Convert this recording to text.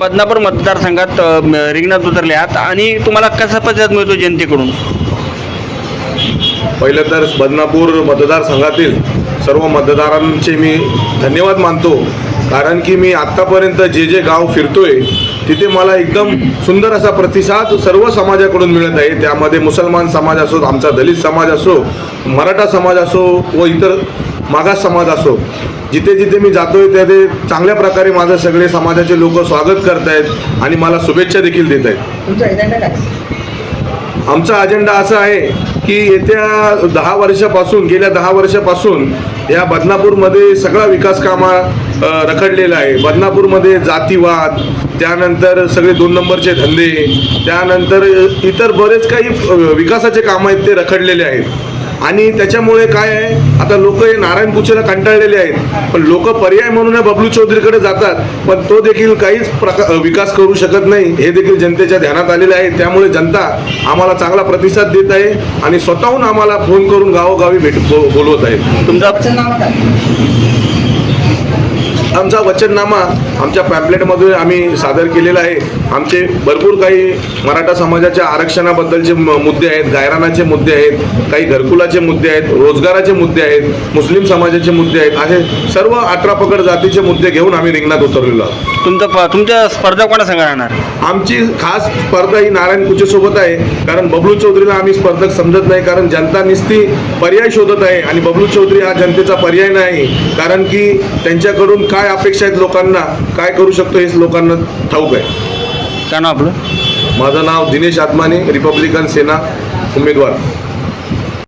बदनापूर मतदारसंघात रिंगणात उतरले आहात. आणि तुम्हाला कसा प्रतिसाद मिळतो जनतेकडून? पहिलं तर बदनापूर मतदारसंघातील सर्व मतदारांचे मी धन्यवाद मानतो. कारण की मी आत्तापर्यंत जे जे गाव फिरतोय तिथे मला एकदम सुंदर असा प्रतिसाद सर्व समाजाकडून मिळत आहे. त्यामध्ये मुसलमान समाज असो आमचा दलित समाज असो मराठा समाज असो व इतर मागास समाज असो जिथे जिथे मी जातोय तिथे चांगल्या प्रकारे माझं सगळे समाजाचे लोक स्वागत करत आहेत आणि मला शुभेच्छा देखील देत आहेत आमचा अजेंडा असा आहे की येत्या दहा वर्षापासून गेल्या दहा वर्षापासून या बदनापूरमध्ये सगळा विकास कामा रखडलेला आहे. बदनापूरमध्ये जातीवाद त्यानंतर सगळे दोन नंबरचे धंदे त्यानंतर इतर बरेच काही विकासाचे कामं आहेत ते रखडलेले आहेत. आणि त्याच्यामुळे काय आहे आता लोक हे नारायण पूजेला कंटाळलेले आहेत. पण लोक पर्याय म्हणून या बबलू चौधरीकडे जातात. पण तो देखील काहीच प्रका विकास करू शकत नाही. हे देखील जनतेच्या ध्यानात आलेले आहे. त्यामुळे जनता आम्हाला चांगला प्रतिसाद देत आहे आणि स्वतःहून आम्हाला फोन करून गावोगावी भेट बोलवत आहे. तुमचा वचननामा काय? आमचा वचननामा आमच्या पॅम्पलेटमध्ये आम्ही सादर केलेला आहे. आमचे भरपूर काही मराठा समाजाच्या आरक्षणाबद्दलचे मुद्दे आहेत गायरानाचे मुद्दे आहेत काही घरकुलाचे मुद्दे आहेत रोजगाराचे मुद्दे आहेत मुस्लिम समाजाचे मुद्दे आहेत. असे सर्व अठरा पकड जातीचे मुद्दे घेऊन आम्ही रिंगणात उतरलेलो आहोत. तुमचा प- तुमच्या स्पर्धा कोणा संघ राहणार? आमची खास स्पर्धा ही नारायण कुचेसोबत आहे. कारण बबलू चौधरीला आम्ही स्पर्धक समजत नाही. कारण जनता निस्ती पर्याय शोधत आहे. आणि बबलू चौधरी हा जनतेचा पर्याय नाही. कारण की त्यांच्याकडून काय अपेक्षा आहेत लोकांना काय करू शकतो हे लोकांना ठाऊक आहे. काय नाव आपलं? माझं नाव दिनेश आत्माने रिपब्लिकन सेना उमेदवार.